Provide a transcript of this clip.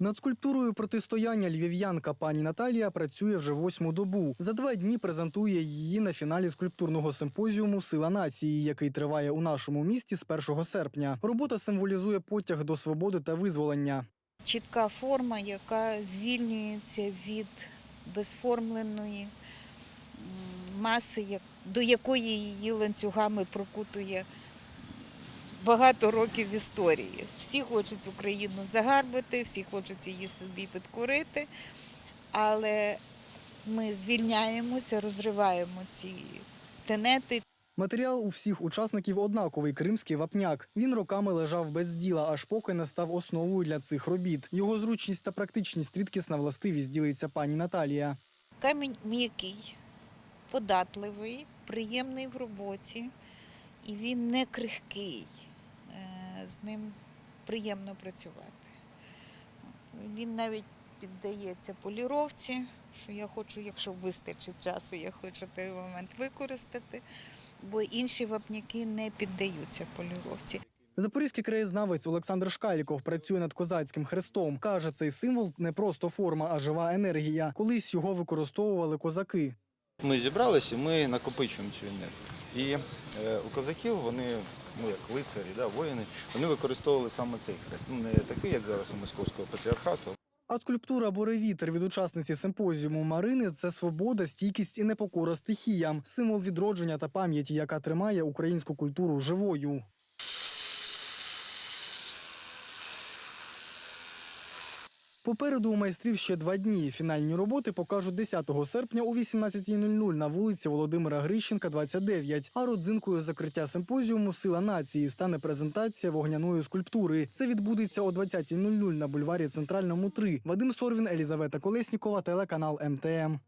Над скульптурою протистояння львів'янка пані Наталія працює вже восьму добу. За два дні презентує її на фіналі скульптурного симпозіуму Сила нації, який триває у нашому місті з 1 серпня. Робота символізує потяг до свободи та визволення. чітка форма, яка звільнюється від безформленої маси, до якої її ланцюгами прокутує багато років в історії. Всі хочуть Україну загарбати, всі хочуть її собі підкорити, але ми звільняємося, розриваємо ці тенети, Матеріал у всіх учасників однаковий кримський вапняк. Він роками лежав без діла, аж поки не став основою для цих робіт. Його зручність та практичність рідкісна властивість ділиться пані Наталія. Камінь м'який, податливий, приємний в роботі, і він не крихкий. З ним приємно працювати. Він навіть піддається поліровці, що я хочу, якщо вистачить часу, я хочу той момент використати, бо інші вапняки не піддаються поліровці. Запорізький краєзнавець Олександр Шкаліков працює над козацьким хрестом. Каже, цей символ не просто форма, а жива енергія. Колись його використовували козаки. Ми зібралися, ми накопичуємо цю енергію. І е, у козаків вони, ну як лицарі, да, воїни, вони використовували саме цей хрест. Ну не такий, як зараз у московського патріархату, А скульптура Боревітер від учасниці симпозіуму Марини це свобода, стійкість і непокора стихіям, символ відродження та пам'яті, яка тримає українську культуру живою. Попереду у майстрів ще два дні. Фінальні роботи покажуть 10 серпня о 18.00 на вулиці Володимира Грищенка, 29. А родзинкою закриття симпозіуму Сила нації стане презентація вогняної скульптури. Це відбудеться о 20.00 на бульварі Центральному 3. Вадим Сорвін, Елізавета Колеснікова, телеканал МТМ.